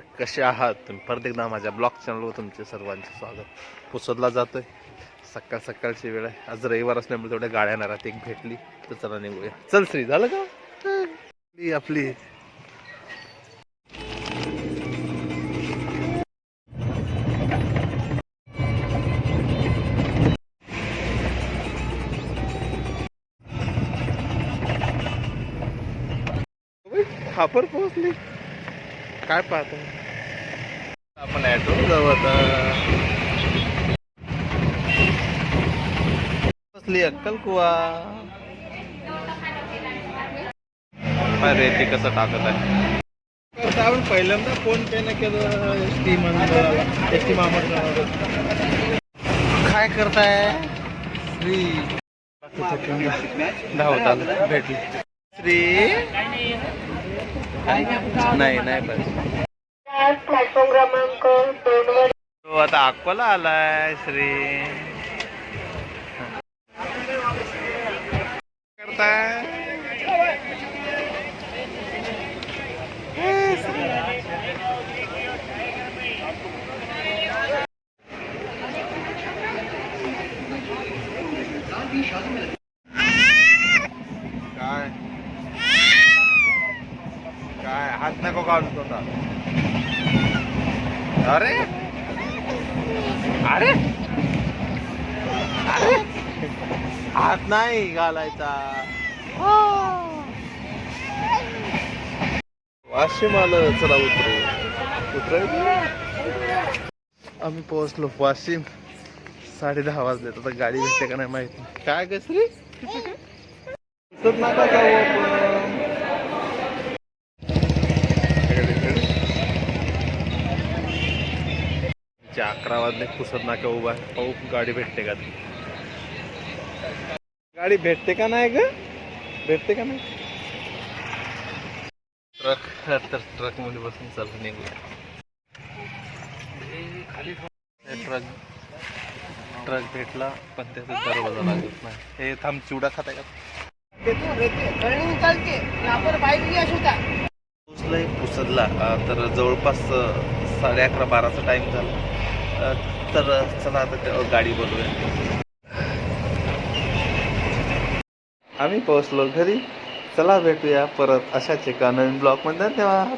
कसे आहात तुम्ही? परत एकदा माझ्या ब्लॉग चॅनलवर तुमचे सर्वांचे स्वागत. पुसदला जातोय. सकाळ सकाळची वेळ आहे. आज रविवार असल्यामुळे तेवढ्या गाड्या येणार एक भेटली. तर चला निघूया. चल श्री झालं का? आपली आपली. खापर पोहोचली. काय पाहतो? आपण ऍटो जाऊ आता. पोचली अक्कल कुवा? अरे ते कसं टाकत आहे? आपण पहिल्यांदा फोन पे न केलं एस टी एस टी काय करताय? श्री. धावत आलं भेटली. श्री? नाही नाही बस प्लॅटफॉर्म क्रमांक दोन वर तो आता अकोला आलाय श्री. करताय? काय हात नको काढू तोंडा अरे! अरे! अरे! हात नाही घालायचा. वाशिम आलं चला उतरू. उतरायचं आम्ही पोहोचलो वाशिम. साडे दहा वाजले आता गाडी भेटते का नाही माहीत काय गसरी दिसत नका जाऊ आपण. चे अकरा वाजले पुसत नाक्या उभा आहे. पाहू गाडी भेटते का गाडी भेटते का नाही ग? भेटते का नाही? ट्रक तर ट्रकमध्ये बसून चल निघूया. ट्रक ट्रक भेटला पण त्याचा दरवाजा लागत नाही. हे थांब चिवडा खाता का? पोचलंय पुसदला. अं, तर जवळपास साडे अकरा बाराचा टाईम झाला. तर चला आता गाडी बोलूया. आम्ही पोहोचलो घरी. चला भेटूया परत अशाच एका नवीन ब्लॉगमध्ये धन्यवाद.